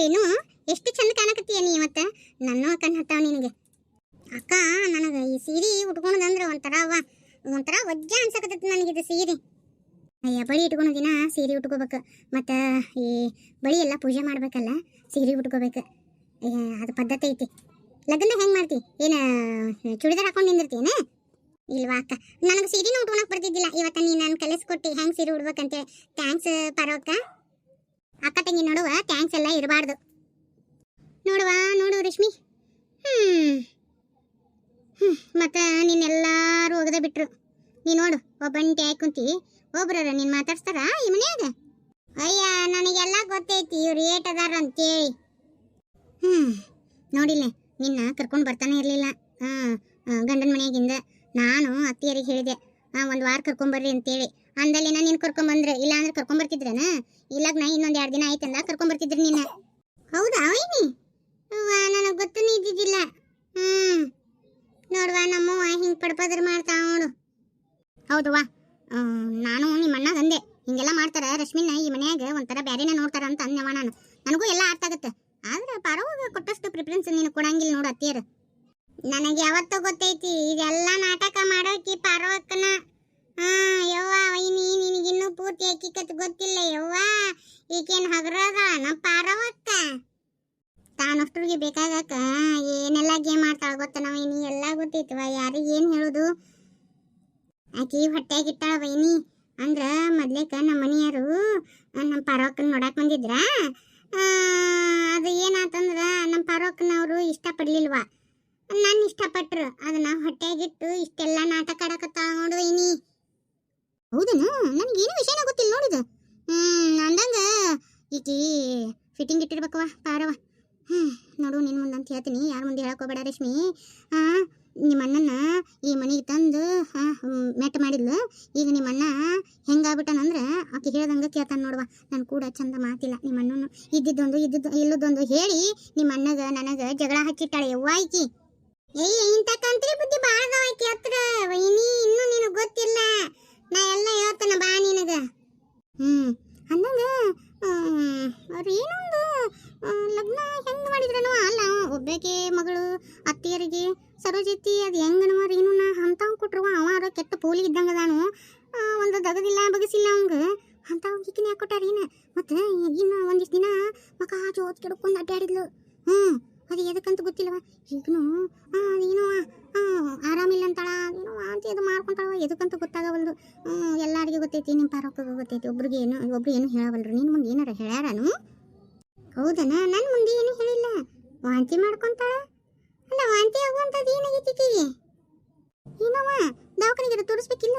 Rain ಎಷ್ಟು ಚಂದ ಕಾಣಕತ್ತೀಯ ನೀ ಇವತ್ತು? ನನ್ನ ಅಕ್ಕನ ಹತ್ತಾವ ನಿನಗೆ. ಅಕ್ಕ ನನಗೆ ಈ ಸೀರೆ ಉಟ್ಕೊಳದಂದ್ರೆ ಒಂಥರ ಅವ ಒಂಥರ ವಜ್ಜ ಅನ್ಸಕತ್ತೈತಿ ಇದು ಸೀರೆ. ಅಯ್ಯ ಬಳಿ ಇಟ್ಕೊಳೋ ದಿನ ಸೀರೆ ಉಟ್ಕೋಬೇಕು. ಮತ್ತು ಈ ಬಳಿ ಎಲ್ಲ ಪೂಜೆ ಮಾಡ್ಬೇಕಲ್ಲ ಸೀರೆ ಉಟ್ಕೋಬೇಕು. ಅಯ್ಯ, ಅದು ಪದ್ಧತಿ ಐತಿ. ಲಗ್ನ ಹೆಂಗೆ ಮಾಡ್ತಿ? ಏನು ಚೂಡಿದಾರ್ ಹಾಕೊಂಡು ನಿಂದಿರ್ತೀನಿ ಇಲ್ವಾ ಅಕ್ಕ? ನನಗೆ ಸೀರೆನೂ ಉಟ್ಕೊಳಕ್ ಬರ್ತಿದ್ದಿಲ್ಲ. ಇವತ್ತು ನೀನು ನಾನು ಕಲಿಸ್ಕೊಟ್ಟು ಹೆಂಗೆ ಸೀರೆ ಉಡ್ಬೇಕಂತೇಳಿ. ಥ್ಯಾಂಕ್ಸ್ ಅಕ್ಕ ತಂಗಿ ನೋಡುವ ಥ್ಯಾಂಕ್ಸ್ ಎಲ್ಲ ಇರಬಾರ್ದು. ನೋಡುವ, ನೋಡು ರಶ್ಮಿ. ಹ್ಮ್. ಮತ್ತೆ ನಿನ್ನೆಲ್ಲಾರು ಒಗದ ಬಿಟ್ರು. ನೀ ನೋಡು ಒಬ್ಬಂಟಿ ಆಗಿ ಕುಂತಿ ಒಬ್ರರ ನೀನ್ ಮಾತಾಡ್ಸ್ತಾರ ಈ ಮನ್ಯಾಗ? ಅಯ್ಯ, ನನಗೆಲ್ಲ ಗೊತ್ತೈತಿ, ಇವ್ರು ಏಟ್ ಅದಾರ ಅಂತೇಳಿ. ಹ್ಮ್, ನೋಡಿಲ್ಲ, ನಿನ್ನ ಕರ್ಕೊಂಡು ಬರ್ತಾನೆ ಇರಲಿಲ್ಲ. ಗಂಡನ ಮನೆಯಾಗಿಂದ ನಾನು ಅತ್ತಿಯರಿಗೆ ಹೇಳಿದೆ ಒಂದ್ ವಾರ ಕರ್ಕೊಂಬರ್ರಿ ಅಂತೇಳಿ. ಅಂದಲ್ಲಿನ ನೀನು ಕರ್ಕೊಂಬಂದ್ರೆ, ಇಲ್ಲ ಅಂದ್ರೆ ಕರ್ಕೊಂಬರ್ತಿದ್ರೇನ? ಇಲ್ಲಾಗ ನಾ ಇನ್ನೊಂದು ಎರಡು ದಿನ ಆಯ್ತು ಆಯ್ತಂದ ಕರ್ಕೊಂಬರ್ತಿದ್ರಿ ನೀನು? ಹೌದಾ ವೈನಿ? ನನಗೆ ಗೊತ್ತನೇ ಇದ್ದಿದ್ದಿಲ್ಲ. ಹ್ಞೂ ನೋಡುವ, ನಮ್ಮವ್ವ ಹಿಂಗೆ ಪಡ್ಪದ್ರ ನೋಡು ಹೌದವ್ವ ವಾ. ನಾನು ನಿಮ್ಮ ಅಣ್ಣ ಅಂದೆ ಹಿಂಗೆಲ್ಲ ಮಾಡ್ತಾರೆ ರಶ್ಮಿನ ಈ ಮನ್ಯಾಗ ಒಂಥರ ಬ್ಯಾರೇನ ನೋಡ್ತಾರ ಅಂತ ಅಂದೆವ ನಾನು. ನನಗೂ ಎಲ್ಲ ಅರ್ಥ ಆಗುತ್ತೆ. ಆದ್ರೆ ಪರವಾಗ ಕೊಟ್ಟಷ್ಟು ಪ್ರಿಫರೆನ್ಸ್ ನೀನು ಕೊಡಂಗಿಲ್ಲ ನೋಡು ಅತ್ತಿಯರು. ನನಗೆ ಯಾವತ್ತೂ ಗೊತ್ತೈತಿ, ಇದೆಲ್ಲ ನಾಟಕ ಮಾಡೋಕಿ ಪಾರ್ವಕ್ಕನ. ಯವ್ವ, ವೈನಿ, ನಿನಗಿನ್ನೂ ಪೂರ್ತಿ ಹಕ್ಕಿಕತ್ ಗೊತ್ತಿಲ್ಲ, ಯವ್ವ. ಈಕೇನು ಹಗರದ ನಮ್ಮ ಪಾರವಕ್ಕ. ತಾನಷ್ಟರಿಗೆ ಬೇಕಾಗಕ್ಕ ಏನೆಲ್ಲ ಗೇಮ್ ಆಡ್ತಾಳ ಗೊತ್ತ ಎಲ್ಲ ಗೊತ್ತೈತವ ಯಾರಿಗೆ ಏನು ಹೇಳೋದು? ಆಕಿ ಹೊಟ್ಟೆಗಿಟ್ಟಾಳ ವೈನಿ. ಅಂದ್ರ ಮೊದ್ಲೇಕ ನಮ್ಮ ಮನೆಯವರು ನಮ್ಮ ಪಾರವಕ್ಕನ ನೋಡಕ್ ಬಂದಿದ್ರ? ಅದು ಏನಾತಂದ್ರ ನಮ್ಮ ಪಾರವಕ್ಕನವರು ಇಷ್ಟಪಡ್ಲಿಲ್ವ? ನಾನು ಇಷ್ಟಪಟ್ರು. ಅದನ್ನ ಹೊಟ್ಟೆಗಿಟ್ಟು ಇಷ್ಟೆಲ್ಲ ನಾಟಕ ಆಡಕತ್ತಾಳ ನೋಡು ವೈನಿ. ಹೌದನ ನನಗೇನು ವಿಷಯನ ಗೊತ್ತಿಲ್ಲ ನೋಡಿದ ಹ್ಮ್, ಅಂದಂಗ ಈಕಿ ಫಿಟ್ಟಿಂಗ್ ಇಟ್ಟಿರ್ಬೇಕವ ಪಾರವ ಹ್ಮ್, ನೋಡು ನಿನ್ನ ಮುಂದೆ ಅಂತ ಹೇಳ್ತೀನಿ, ಯಾರ ಮುಂದೆ ಹೇಳಕೋಬೇಡ ರಶ್ಮಿ ಹಾಂ ನಿಮ್ಮ ಅಣ್ಣನ ಈ ಮನೆಗೆ ತಂದು ಮೆಟ್ ಮಾಡಿದ್ಲು. ಈಗ ನಿಮ್ಮ ಅಣ್ಣ ಹೆಂಗಾಗ್ಬಿಟ್ಟನಂದ್ರೆ ಆಕೆ ಹೇಳ್ದಂಗೆ ಕೇಳ್ತಾನೆ ನೋಡುವ. ನಾನು ಕೂಡ ಚಂದ ಮಾತಿಲ್ಲ ನಿಮ್ಮ ಅಣ್ಣನು. ಇದ್ದಿದ್ದೊಂದು, ಇದ್ದಿದ್ದು, ಇಲ್ಲದೊಂದು ಹೇಳಿ ನಿಮ್ಮ ಅಣ್ಣಗೆ, ನನಗೆ ಜಗಳ ಹಚ್ಚಿಟ್ಟಾಳೆ, ಯವ್ವ ಆಕಿ ಏಯ್, ಇಂಥ ಕಂತ್ರಿ ಬುದ್ಧಿ ಬಾಳ ಆಕಿ ಹತ್ರ. ಇನ್ನೂ ನಿನಗೆ ಗೊತ್ತಿಲ್ಲ. ನಾ ಎಲ್ಲ ಹೇಳ್ತಾನ ಬಾ ನಿನಗೆ. ಹ್ಮ್. ಅಂದಂಗ ಅವ್ರು ಏನೊಂದು ಲಗ್ನ ಹೆಂಗ್ ಮಾಡಿದ್ರನೋ ಅಲ್ಲ ಒಬ್ಬಕ್ಕೆ ಮಗಳು, ಅತ್ತಿಯರಿಗೆ, ಸರೋಜತಿ, ಅದು ಹೆಂಗನವ ರೇಣುನ ಅಂತಾವ್ ಕೊಟ್ರುವ ಅವ ಅರ ಕೆಟ್ಟ ಪೋಲಿ ಇದ್ದಂಗ ಅದಾನು ಒಂದು ದಗದಿಲ್ಲ, ಬಗಸಿಲ್ಲ ಅವಂಗ. ಅಂಥವು ಈಕಿನ ಯಾಕೆ ಮತ್ತು ಏನ ಇನ್ನು ಒಂದಿಷ್ಟು ದಿನ ಮಕ ಜೋತ್ ಕೆಡ್ಕೊಂಡು ಅಡ್ಡಾಡಿದ್ಲು ಹ್ಮ್. ಅದು ಎದಕ್ಕಂತ ಗೊತ್ತಿಲ್ಲವ? ಈಗನು ಏನೋ ಆರಾಮಿಲ್ಲ ಅಂತಾಳ ಏನೋ ಅಂತ ಅದು ಮಾಡ್ಕೊಂತಾಳ ಎದಕ್ಕಂತ ಗೊತ್ತಾಗವಲ್ದು? ಎಲ್ಲರಿಗೆ ಗೊತ್ತೈತಿ ನಿಮ್ಮ ಪಾರಕ್ಕಗ ಗೊತ್ತೈತಿ. ಒಬ್ರಿಗೆ ಏನು, ಒಬ್ರು ಏನು ಹೇಳವಲ್ರು? ನಿನ್ನ ಮುಂದೆ ಏನಾರ ಹೇಳ್ಯಾರನು? ಹೌದನ? ನನ್ನ ಮುಂದೆ ಏನು ಹೇಳಿಲ್ಲ. ವಾಂತಿ ಮಾಡ್ಕೊಂತಾಳ? ಅಲ್ಲ, ವಾಂತಿ ಆಗುವಂಥದ್ದು ಏನಾಗೈತಿ ಈಕಿಗೆ? ಏನವ ದವಾಖಾನೆಗೆ ತೋರಿಸ್ಬೇಕಿಲ್ಲ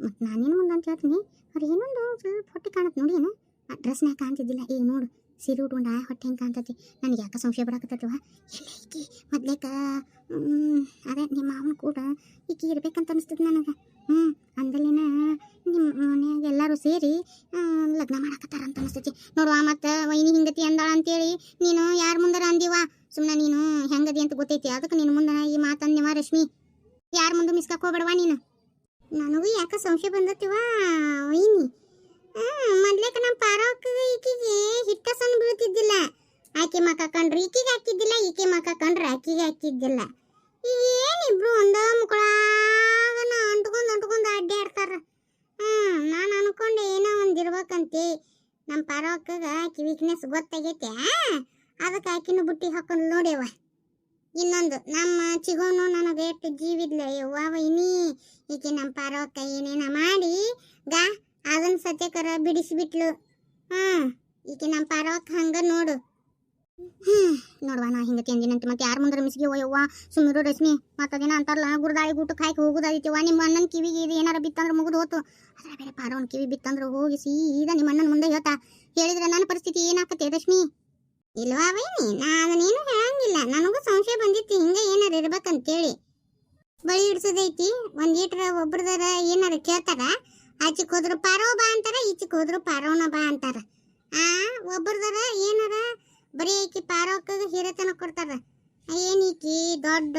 ಮತ್ತು ನಾನೇನು ಮುಂದೆ ಅಂತ ಹೇಳ್ತೀನಿ? ಅವ್ರು ಏನೊಂದು ಸ್ವಲ್ಪ ಹೊಟ್ಟೆ ಕಾಣತ್ತೆ ನೋಡಿ ಏನು? ಡ್ರೆಸ್ನಾಗ ಕಾಣ್ತಿದ್ದಿಲ್ಲ ಈಗ ನೋಡು ಸೀರೆ ಉಟ್ಕೊಂಡ ಹೊಟ್ಟೆ ಹೆಂಗೆ ಕಾಣ್ತತಿ? ನನಗೆ ಯಾಕೆ ಸಂಶಯ ಬರಾಕತ್ತೈತವ ಎಲ್ಲ ಈಕಿ ಮೊದ್ಲೇಕ ಅದೇ ನಿಮ್ಮ ಮಾವನ ಕೂಡ ಈಕಿ ಇರ್ಬೇಕಂತ ಅನಿಸ್ತದೆ ನನಗೆ. ಹ್ಞೂ ಅಂದಲೇನ ನಿಮ್ಮ ಮನೆಯಾಗ ಎಲ್ಲರೂ ಸೇರಿ ಲಗ್ನ ಮಾಡಕತ್ತಾರ ಅಂತ ಅನಿಸ್ತೈತಿ. ನೋಡುವ ಮತ್ತು ವೈನಿ ಹಿಂಗತಿ ಅಂದಾಳ ಅಂತೇಳಿ, ನೀನು ಯಾರ ಮುಂದಾರ ಅಂದಿವ ಸುಮ್ಮನೆ ನೀನು ಹೆಂಗದಿ ಅಂತ ಗೊತ್ತೈತಿ. ಅದಕ್ಕೆ ನಿನ್ನ ಮುಂದೆ ಈ ಮಾತಂದಿವ ರಶ್ಮಿ. ಯಾರ ಮುಂದೆ ಮಿಸ್ಕಾಕ್ ಹೋಗ್ಬೇಡವ ನೀನು? ನನಗೂ ಯಾಕೆ ಸಂಶಯ ಬಂದತಿವ ವೈನಿ? ಮೊದ್ಲೇಕ ನಮ್ಮ ಪಾರಕ್ಕ ಈಕಿಗೆ ಹಿಟ್ಟ ಸಣ್ಣ ಬೀಳ್ತಿದ್ದಿಲ್ಲ ಆಕೆ ಮಕ್ಕ ಕಂಡ್ರೆ ಈಕಿಗೆ ಹಾಕಿದ್ದಿಲ್ಲ ಈಕೆ ಮಕ್ಕ ಹಾಕಿದ್ದಿಲ್ಲ ಏನಿಬ್ರು ಒಂದೋ ಮುಕ್ಕಳಾಗನ ಅಂಟ್ಕೊಂಡು ಅಂಟ್ಕೊಂಡು ಅಡ್ಡಾಡ್ತಾರ ಹ್ಮ್, ನಾನು ಅನ್ಕೊಂಡೆ ಏನೋ ಒಂದ್ ಇರ್ಬೇಕಂತೆ. ನಮ್ಮ ಪಾರಕ್ಕಗ ಆಕಿ ವೀಕ್ನೆಸ್ ಗೊತ್ತಾಗೈತೆ ಅದಕ್ಕೆ ಆಕಿನ ಬುಟ್ಟಿ ಹಾಕೊಂಡು ನೋಡ್ಯವ ಇನ್ನೊಂದು, ನಮ್ಮ ಚಿಗೋನು ನನಗೆ ಎಷ್ಟು ಜೀವಿದ್ಲ ಯವ್ವ ಇನಿ ಈಕೆ ನಮ್ಮ ಪಾರವಕ್ಕ ಏನೇನ ಮಾಡಿ, ಗಾ ಅದನ್ನ ಸತ್ಯಕರ ಬಿಡಿಸಿಬಿಟ್ಲು. ಹ್ಮ್, ಈಕೆ ನಮ್ಮ ಪಾರವಕ್ಕ ಹಂಗ ನೋಡು. ಹ್ಮ್ ನೋಡುವ, ನಾ ಹಿಂಗೆ ತಿಂದಿನಂತೆ ಮತ್ತೆ ಯಾರ ಮುಂದ್ರೆ ಮಿಸ್ಗೆ ಯವ್ವ ಸುಮ್ಮರು ರಶ್ಮಿ. ಮತ್ತದೇನ ಅಂತಾರಲ್ಲ, ಗುರುದಾಳಿ ಗುಟ್ಟು ಹಾಕಿ ಹೋಗುದಾದಿತ್ಯವ ನಿಮ್ಮ ಅಣ್ಣನ ಕಿವಿಗೆ ಇದು ಏನಾರ ಬಿತ್ತಂದ್ರೆ ಮುಗಿದು ಹೋತು. ಅದ್ರ ಬೇರೆ ಪಾರವನ ಕಿವಿ ಬಿತ್ತಂದ್ರೆ ಹೋಗಿ ಸೀದಾ ನಿಮ್ಮ ಅಣ್ಣನ ಮುಂದೆ ಹೇಳ್ತಾ. ಹೇಳಿದ್ರೆ ನನ್ನ ಪರಿಸ್ಥಿತಿ ಏನಾಕತ್ತೆ ರಶ್ಮಿ? ಇಲ್ವಾ ವೈನಿ? ಅದನ್ನೇನು ಹೇಳಂಗಿಲ್ಲ. ನನಗೂ ಸಂಶಯ ಬಂದಿತ್ತು. ಹಿಂಗೆ ಏನಾರ ಇರ್ಬೇಕಂತೇಳಿ. ಬಳಿ ಹಿಡ್ಸೋದೈತಿ. ಒಂದು ಈಟ್ರ ಒಬ್ರದಾರ ಏನಾರ ಕೇಳ್ತಾರ? ಆಚಿಕ್ ಹೋದ್ರು ಪಾರೋ ಬಾ ಅಂತಾರ ಈಚಿಕ್ ಹೋದ್ರು ಪಾರೋನ ಬಾ ಅಂತಾರ. ಆ, ಒಬ್ರದಾರ ಏನಾರ ಬರೀ ಈಕಿ ಪಾರೋಕ್ಕಗ ಹಿರೇತನ ಕೊಡ್ತಾರ. ಏನ್ ಈಕಿ ದೊಡ್ಡ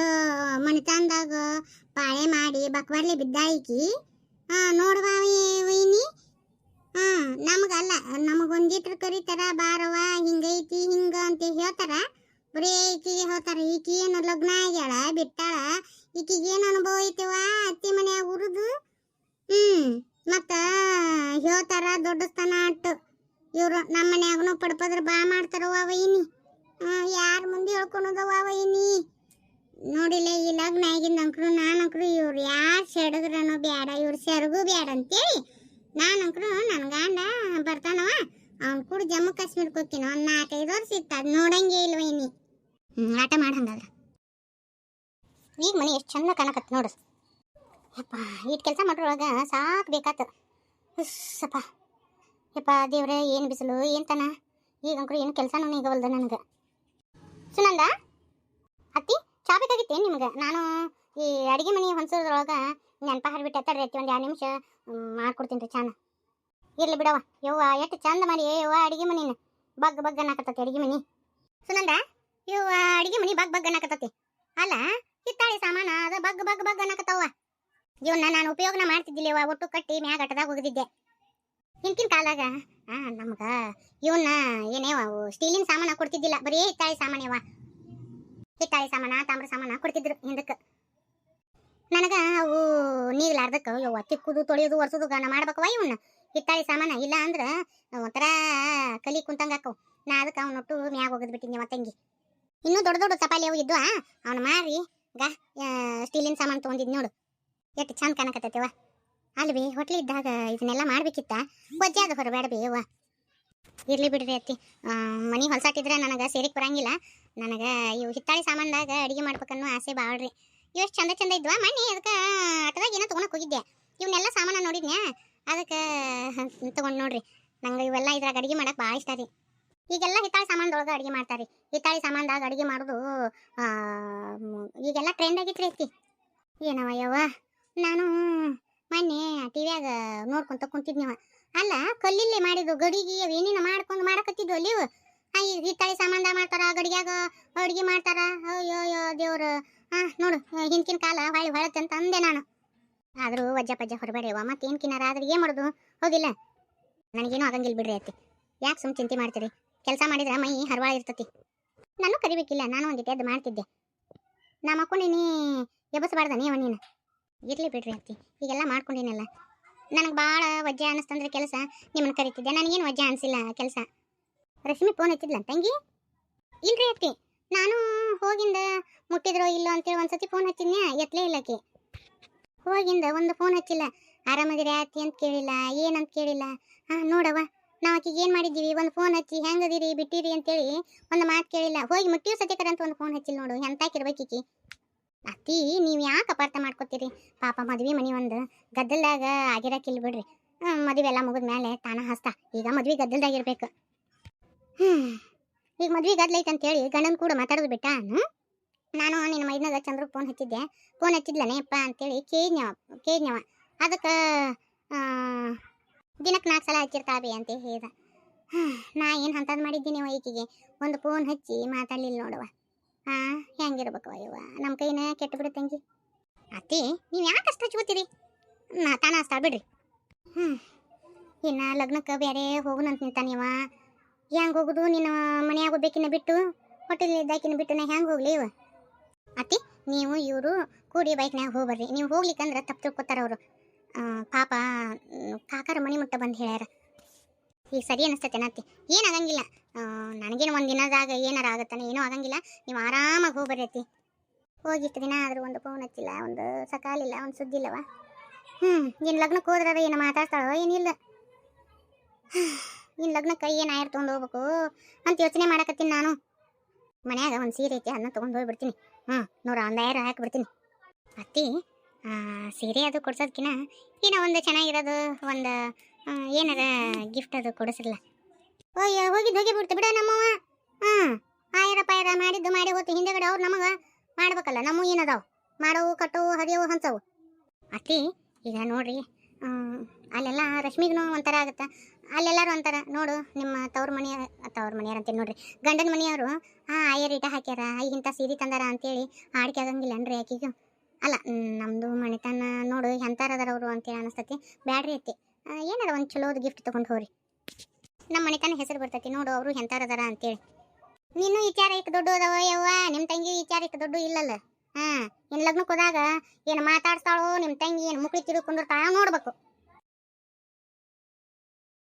ಮನೆತನದಾಗ ಪಾಳೆ ಮಾಡಿ ಬಕ್ವಾರ್ಲೆ ಬಿದ್ದ ಈಕಿ? ನೋಡ್ವಾ ವೈನಿ. ಹಾಂ, ನಮಗಲ್ಲ, ನಮಗೊಂದಿಟ್ರು ಕರೀತಾರ ಬಾರವ ಹಿಂಗೈತಿ, ಹಿಂಗ ಅಂತ ಹೇಳ್ತಾರ. ಬರೀ ಈಕಿಗೆ ಹೇಳ್ತಾರ, ಈಕಿ ಏನು ಲಗ್ನ ಆಗ್ಯಾಳ, ಬಿಟ್ಟಾಳ, ಈಕಿಗೆ ಏನು ಅನುಭವ ಐತಿವ ಅತ್ತಿ ಮನೆಯಾಗ ಉರುದು? ಹ್ಮ್, ಮತ್ತು ಹೇಳ್ತಾರ ದೊಡ್ಡ ಸ್ಥಾನ ಅಟ್ಟು. ಇವ್ರು ನಮ್ಮ ಮನ್ಯಾಗನು ಪಡ್ಪದ್ರ ಬಾ ಮಾಡ್ತಾರವ ಇನಿ ಯಾರ ಮುಂದೆ ಹೇಳ್ಕೊಳದವ ವೈನಿ? ನೋಡಿಲ್ಲ, ಈ ಲಗ್ನ ಆಗಿಂದ ನಾನು ಅಂಕರು ಇವ್ರು ಯಾರು ಸೆಡಗ್ರನೋ ಬೇಡ ಇವ್ರು ಸೆರಗು ಬೇಡ ಅಂತೇಳಿ ನಾನಂಕ್ರು ನನ್ನ ಗಂಡ ಬರ್ತಾನವ, ಅವ್ನು ಕೂಡ ಜಮ್ಮು ಕಾಶ್ಮೀರಕ್ಕೆ ಹೋಗ್ತೀನಿ, ಒಂದು ನಾಲ್ಕೈದು ವರ್ಷ ಅದು ನೋಡಂಗೆ ಹ್ಞೂ ಆಟ ಮಾಡಂಗಾದ್ರೆ ಈಗ ಮನೆ ಎಷ್ಟು ಚಂದ ಕಾಣಕತ್ತೆ ನೋಡು. ಯಪ್ಪ ಇಟ್ಟು ಕೆಲಸ ಮಾಡೋವಾಗ ಸಾಕು ಬೇಕಾತು. ಹುಸ್ಸಪ್ಪ ಯಪ್ಪ, ದೇವ್ರೆ, ಏನು ಬಿಸಿಲು, ಏನು ತನ? ಈಗ ಅಂಕ್ರು ಏನು ಕೆಲಸನೂ ಹೊಲ್ದ ನನಗೆ. ಸುನಂದ, ಅತ್ತಿ, ಚಾ ಬೇಕಾಗಿತ್ತೇನು ನಿಮ್ಗೆ? ನಾನು ಈ ಅಡಿಗೆ ಮನೆ ಹೊಂದ್ಸೋದ್ರೊಳಗೆ ನೆನಪ ಹಾಡ್ಬಿಟ್ಟು ತಡ್ರಿ ಅತ್ತಿ, ಒಂದು ಎರಡು ನಿಮಿಷ ಮಾಡ್ಕೊಡ್ತೀನಿ ರೀ ಚಾನ. ಇರ್ಲಿ ಬಿಡವ ಯವ್ವ, ಎಷ್ಟು ಚಂದ ಮಾಡಿ ಯವ್ವ, ಅಡಿಗೆ ಮನಿನ. ಬಗ್ ಬಗ್ ಅನ್ನಕತ್ತತಿ ಅಡಿಗೆ ಮನಿ. ಸುನಂದ, ಯವ್ವ, ಅಡಿಗೆ ಮನಿ ಬಗ್ ಬಗ್ ಅನ್ನಕತ್ತತಿ. ಅಲ್ಲ ಹಿತ್ತಾಳಿ ಸಾಮಾನ ಅದು ಬಗ್ ಬಗ್ ಬಗ್ ಅನ್ನಕತ್ತವ ಇವನ್ನ ನಾನು ಉಪಯೋಗನ ಮಾಡ್ತಿದ್ದಿಲ್ಲ ಒಟ್ಟು ಕಟ್ಟಿ ಮ್ಯಾಗ ಅಟ್ಟದಾಗ ಹೋಗದಿದ್ದೆ ಹಿಂದಿನ ಕಾಲಾಗ ನಮ್ಗ ಇವನ್ನ ಏನೇವ ಅವು ಸ್ಟೀಲಿನ ಸಾಮಾನ ಕೊಡ್ತಿದ್ದಿಲ್ಲ. ಬರೀ ಹಿತ್ತಾಳಿ ಸಾಮಾನ್ಯವ. ಹಿತ್ತಾಳಿ ಸಾಮಾನ, ತಾಮ್ರ ಸಾಮಾನ ಕೊಡ್ತಿದ್ರು ಹಿಂದಕ್ಕೆ. ನನಗ ಅವು ನೀರ್ಲಾರ್ದಕ್ಕ ಯವ್ವ, ತಿಕ್ಕುದು, ತೊಳೆಯೋದು, ಒರೆಸೋದು ಗಾನ ಮಾಡ್ಬೇಕವ ಇವನ್ನ ಹಿತ್ತಾಳಿ ಸಾಮಾನ ಇಲ್ಲ ಅಂದ್ರ ಒಂಥರ ಕಲಿ ಕುಂತಂಗ ಆಕವು ನಾ ಅದಕ್ಕೆ ಅವನೊಟ್ಟು ಮ್ಯಾಗ ಹೋಗದ್ ಬಿಟ್ಟಿನಿ ತಂಗಿ. ಇನ್ನೂ ದೊಡ್ಡ ದೊಡ್ಡ ಚಪಾಲಿ ಅವು ಇದ್ವು ಅವನು ಮಾರಿ, ಗಾ ಸ್ಟೀಲಿನ ಸಾಮಾನು ತೊಗೊಂಡಿದ್ ನೋಡು. ಎಷ್ಟು ಚಂದ ಕಾಣಕತ್ತೈತಿವ ಅಲ್ವಿ ಹೋಟ್ಲಿ ಇದ್ದಾಗ ಇದನ್ನೆಲ್ಲ ಮಾಡ್ಬೇಕಿತ್ತ? ವಜ್ಜೆ ಅದು ಹೊರಬೇಡ ಬೇವ ಇರ್ಲಿ ಬಿಡ್ರಿ ಅತ್ತಿ. ಮನೆ ಹೊಲ್ಸಾಟಿದ್ರೆ ನನಗೆ ಸೇರಿಕ್ ಬರಂಗಿಲ್ಲ. ನನಗೆ ಇವು ಹಿತ್ತಾಳಿ ಸಾಮಾನ್ದಾಗ ಅಡಿಗೆ ಮಾಡ್ಬೇಕನ್ನೋ ಆಸೆ ಬಾಳ್ರಿ. ಇವು ಚಂದ ಚಂದ ಇದ್ವಾ ಮನೆ? ಅದಕ್ಕೆ ಆಟದಾಗ ಏನೋ ತೊಗೊಳಕ್ ಹೋಗಿದ್ದೆ ಇವನ್ನೆಲ್ಲ ಸಾಮಾನು ನೋಡಿದ್ನ್ಯಾ? ಅದಕ್ಕೆ ತಗೊಂಡು ನೋಡ್ರಿ. ನಂಗೆ ಇವೆಲ್ಲ ಇದ್ರಾಗ ಅಡಿಗೆ ಮಾಡಕ್ಕೆ ಭಾಳ ಇಷ್ಟ ರೀ. ಈಗೆಲ್ಲ ಹಿತ್ತಾಳಿ ಸಾಮಾನ್ದೊಳಗೆ ಅಡಿಗೆ ಮಾಡ್ತಾರೆ. ಹಿತ್ತಾಳಿ ಸಾಮಾನ್ದಾಗ ಅಡುಗೆ ಮಾಡೋದು ಈಗೆಲ್ಲ ಟ್ರೆಂಡ್ ಆಗಿತ್ರಿ ಐತಿ ಏನವ ಯವ್ವ? ನಾನು ಮೊನ್ನೆ ಟಿವ್ಯಾಗ ನೋಡ್ಕೊಂತ ಕುಂತಿದ್ನಿವ ಅಲ್ಲ ಕಲ್ಲಿಲ್ಲೇ ಮಾಡಿದ್ದು ಗಡಿಗೆ ಅವೇನೇನ ಮಾಡ್ಕೊಂಡು ಮಾಡಕತ್ತಿದ್ವು ಅಲ್ಲಿ ಇವು. ಆ, ಈ ಹಿತ್ತಾಳಿ ಸಾಮಾನ್ದಾಗ ಮಾಡ್ತಾರ ಗಡಿಗ್ಯಾಗ ಅಡಿಗೆ ಮಾಡ್ತಾರ. ಅಯ್ಯೋ ಅಯ್ಯೋ ದೇವ್ರ. ಹಾ ನೋಡು ಹಿಂದಿನ ಕಾಲ ಹೊಳ್ಳಿ ಹೊಳತ್ತೆ ಅಂತ ಅಂದೆ ನಾನು. ಆದರೂ ವಜ್ಜ ಪಜ್ಜ ಹೊರಬೇಡವ ಮತ್ತೇನು ಕಿನ್ನಾರ ಆದ್ರೆ ಏನು ಮಾಡೋದು? ಹೌದಿಲ್ಲ ನನಗೇನು ಆಗಂಗಿಲ್ಲ ಬಿಡ್ರಿ ಅತ್ತಿ. ಯಾಕೆ ಸುಮ್ ಚಿಂತೆ ಮಾಡ್ತೀರಿ? ಕೆಲಸ ಮಾಡಿದ್ರೆ ಮೈ ಹರವಾಳ ಇರ್ತತಿ. ನಾನು ಕರಿಬೇಕಿಲ್ಲ ನಾನು ಒಂದಿಟ್ಟು ಎದ್ದು ಮಾಡ್ತಿದ್ದೆ. ನಾ ಮಕ್ಕೊಂಡಿನಿ ಎಬ್ಬಸಬಾರ್ದ ನೀವು ನೀನು? ಇರ್ಲಿ ಬಿಡ್ರಿ ಅತ್ತಿ. ಈಗೆಲ್ಲ ಮಾಡ್ಕೊಂಡಿನಲ್ಲ. ನನಗೆ ಭಾಳ ವಜ್ಜ ಅನ್ನಿಸ್ತಂದ್ರೆ ಕೆಲಸ ನಿಮ್ಮನ್ನ ಕರಿತಿದ್ದೆ. ನನಗೇನು ವಜ್ಜ ಅನಿಸಿಲ್ಲ ಕೆಲಸ. ರಶ್ಮಿ ಫೋನ್ ಹಚ್ಚಿದ್ಲ? ತಂಗಿ? ಇಲ್ರಿ ಅತ್ತಿ. ನಾನು ಹೋಗಿಂದ ಮುಟ್ಟಿದ್ರೋ ಇಲ್ಲೋ ಅಂತೇಳಿ ಒಂದ್ಸತಿ ಫೋನ್ ಹಚ್ಚಿದ್ನ್ಯಾ? ಎತ್ತಲೇ ಇಲ್ಲಕ್ಕೆ ಹೋಗಿಂದ ಒಂದು ಫೋನ್ ಹಚ್ಚಿಲ್ಲ. ಆರಾಮದಿರಿ ಅತ್ತಿ ಅಂತ ಕೇಳಿಲ್ಲ ಏನಂತ ಕೇಳಿಲ್ಲ. ಹಾ, ನೋಡವ್ವ. ನಾವು ಆಕಿಗೆ ಏನು ಮಾಡಿದ್ದೀವಿ? ಒಂದು ಫೋನ್ ಹಚ್ಚಿ ಹೆಂಗದಿರಿ, ಬಿಟ್ಟಿರಿ ಅಂತೇಳಿ ಒಂದು ಮಾತು ಕೇಳಿಲ್ಲ. ಹೋಗಿ ಮುಟ್ಟಿಯೋ ಸತ್ಯಕರ ಅಂತ ಒಂದು ಫೋನ್ ಹಚ್ಚಿಲ್ಲ ನೋಡು. ಎಂತಾಕಿರ್ಬೇಕೀಕಿ ಅತ್ತಿ, ನೀವು ಯಾಕೆ ಅಪಾರ್ಥ ಮಾಡ್ಕೋತೀರಿ? ಪಾಪ ಮದ್ವೆ ಮನೆ ಒಂದು ಗದ್ದಲ್ದಾಗ ಆಗಿರಕ್ಕಿಲ್ಲ ಬಿಡ್ರಿ. ಮದುವೆ ಎಲ್ಲ ಮುಗಿದ ಮೇಲೆ ತಾನ ಹಸ್ತ. ಈಗ ಮದ್ವೆ ಗದ್ದಲ್ದಾಗ ಇರ್ಬೇಕು. ಹ್ಮ್, ಈಗ ಮದ್ವೆ ಗದ್ದಲ ಅಂತ ಅಂತೇಳಿ ಗಂಡನ ಕೂಡ ಮಾತಾಡೋದು ಬಿಟ್ಟ? ನಾನು ನಿನ್ನ ಮೈದ್ನಾಗ ಚಂದ್ರಗೆ ಫೋನ್ ಹಚ್ಚಿದ್ದೆ. ಫೋನ್ ಹಚ್ಚಿದ್ಲನೇಪ್ಪ ಅಂತೇಳಿ ಕೇಜ್ನವ ಕೇಜ್ನವ ಅದಕ್ಕೆ ದಿನಕ್ಕೆ ನಾಲ್ಕು ಸಲ ಹಚ್ಚಿರ್ತಾವೆ ಅಂತ ಹೇಳ್ದ. ನಾ ಏನು ಅಂತದ್ ಮಾಡಿದ್ದೀನಿ ಈಕಿಗೆ? ಒಂದು ಫೋನ್ ಹಚ್ಚಿ ಮಾತಾಡ್ಲಿಲ್ಲ ನೋಡುವ ಹಾ ಹೆಂಗಿರ್ಬೇಕು ಅಯ್ಯವ್ವ ನಮ್ಮ ಕೈನ ಕೆಟ್ಟು ಬಿಡುತ್ತೆ ತಂಗಿ. ಅತ್ತಿ, ನೀವು ಯಾಕೆ ಅಷ್ಟು ಹಚ್ಕೋತೀರಿ? ನಾ ತಾನ ಅಸ್ತಾ, ಬಿಡ್ರಿ. ಹ್ಞೂ ಇನ್ನು ಲಗ್ನಕ್ಕೆ ಬೇರೆ ಹೋಗುನಂತ ನಿಂತಾನಿವ ಹೆಂಗೆ ಹೋಗುದು? ನಿನ್ನ ಮನೆಯಾಗ ಹೋಗ್ಬೇಕಿನ್ನ ಬಿಟ್ಟು ಹೋಟೆಲ್ ಇದ್ದಾಕಿನ ಬಿಟ್ಟು ನಾ ಹೆಂಗೆ ಹೋಗ್ಲಿ ಇವ? ಅತ್ತಿ, ನೀವು ಇವರು ಕೂಡಿ ಬೈಕ್ನಾಗ ಹೋಗ್ಬರ್ರಿ. ನೀವು ಹೋಗ್ಲಿಕ್ಕಂದ್ರೆ ತಪ್ಪು ತಿಳ್ಕೊತಾರ ಅವರು. ಪಾಪ, ಕಾಕಾರ ಮನೆ ಮುಟ್ಟ ಬಂದು ಹೇಳ್ಯಾರ. ಈಗ ಸರಿ ಅನಿಸ್ತೈತೆ ಅತ್ತಿ ಏನು ಆಗಂಗಿಲ್ಲ. ನನಗೇನು ಒಂದು ದಿನದಾಗ ಏನಾರ ಆಗತ್ತಾನೆ, ಏನೂ ಆಗಂಗಿಲ್ಲ. ನೀವು ಆರಾಮಾಗಿ ಹೋಗ್ಬರ್ರಿ ಅತ್ತಿ. ಹೋಗಿಷ್ಟು ದಿನ ಆದರೂ ಒಂದು ಫೋನ್ ಹಚ್ಚಿಲ್ಲ, ಒಂದು ಸಕಾಲಿಲ್ಲ, ಒಂದು ಸುದ್ದಿ ಇಲ್ಲವ ಹ್ಞೂ ಇನ್ನು ಲಗ್ನಕ್ಕೆ ಹೋದ್ರೆ ಏನು ಮಾತಾಡ್ತಾಳೋ ಏನಿಲ್ಲ ನಿನ್ನ ಲಗ್ನಕ್ಕೆ ಏನು ಆಯರ್ ತೊಗೊಂಡು ಹೋಗ್ಬೇಕು ಅಂತ ಯೋಚನೆ ಮಾಡಕತ್ತೀನಿ ನಾನು. ಮನ್ಯಾಗ ಒಂದು ಸೀರೆ ಐತಿ ಅದನ್ನ ತೊಗೊಂಡು ಹೋಗ್ಬಿಡ್ತೀನಿ. ಹ್ಞೂ ನೂರ ಒಂದು ಆಯರ್ ಹಾಕಿಬಿಡ್ತೀನಿ. ಅತ್ತಿ ಸೀರೆ ಅದು ಕೊಡ್ಸೋದಕ್ಕಿನ ಏನೋ ಒಂದು ಚೆನ್ನಾಗಿರೋದು, ಒಂದು ಏನಾರ ಗಿಫ್ಟ್ ಅದು ಕೊಡಿಸಿಲ್ಲ ಓಯ್ಯ ಹೋಗಿದ್ದು ಹೋಗಿ ಬಿಡ್ತು ಬಿಡ ನಮ್ಮವ ಹ್ಞೂ ಆಯರ ಪಾಯರ ಮಾಡಿದ್ದು ಮಾಡಿ ಹೋತು. ಹಿಂದೆಗಡೆ ಅವ್ರು ನಮಗೆ ಮಾಡ್ಬೇಕಲ್ಲ, ನಮ್ಮ ಏನದಾವು? ಮಾಡವು, ಕಟ್ಟವು, ಹರಿಯವು, ಹಂಚವು. ಅತ್ತಿ, ಈಗ ನೋಡ್ರಿ ಅಲ್ಲೆಲ್ಲ ರಶ್ಮಿಗೂ ಒಂಥರ ಆಗುತ್ತೆ. ಅಲ್ಲೆಲ್ಲರೂ ಒಂಥರ. ನೋಡು, ನಿಮ್ಮ ತವ್ರ ಮನೆಯ, ತವ್ರ ಮನೆಯವ್ರು ಅಂತೇಳಿ ನೋಡ್ರಿ. ಗಂಡನ ಮನೆಯವರು, ಆ ಆಯರ್ ಇಟ ಹಾಕ್ಯಾರ ಇಂಥ ಸೀರೆ ತಂದಾರ ಅಂತೇಳಿ ಆಡಿಕೆ ಆಗಂಗಿಲ್ಲ ಅನ್ರಿ ಆಕೆಗೂ? ಅಲ್ಲ ನಮ್ಮದು ಮನೆತನ ನೋಡು ಎಂಥರದಾರ ಅವರು ಅಂತೇಳಿ ಅನಿಸ್ತತಿ. ಬ್ಯಾಡ್ರಿ ಅತ್ತಿ. ಏನಾರ ಒಂದು ಚಲೋದು ಗಿಫ್ಟ್ ತೊಗೊಂಡು ಹೋಗ್ರಿ. ನಮ್ಮ ಮನೆತನ ಹೆಸರು ಬರ್ತೈತಿ, ನೋಡು ಅವರು ಎಂಥಾರದಾರ ಅಂತೇಳಿ. ನೀನು ವಿಚಾರ ಇಕ್ಕ ದೊಡ್ಡ ಅದಾವ ಯವ್ವ ನಿಮ್ಮ ತಂಗಿ ವಿಚಾರ ಇಕ್ಕ ದೊಡ್ಡ ಇಲ್ಲಲ್ಲ? ಹಾಂ ಇನ್ನು ಲಗ್ನಕ್ಕೆ ಹೋದಾಗ ಏನು ಮಾತಾಡ್ತಾಳೋ ನಿಮ್ಮ ತಂಗಿ ಏನು ಮುಕ್ಳಿ ತಿರುಗಿ ಕುಂದಿರ್ತಾಳ ನೋಡ್ಬೇಕು.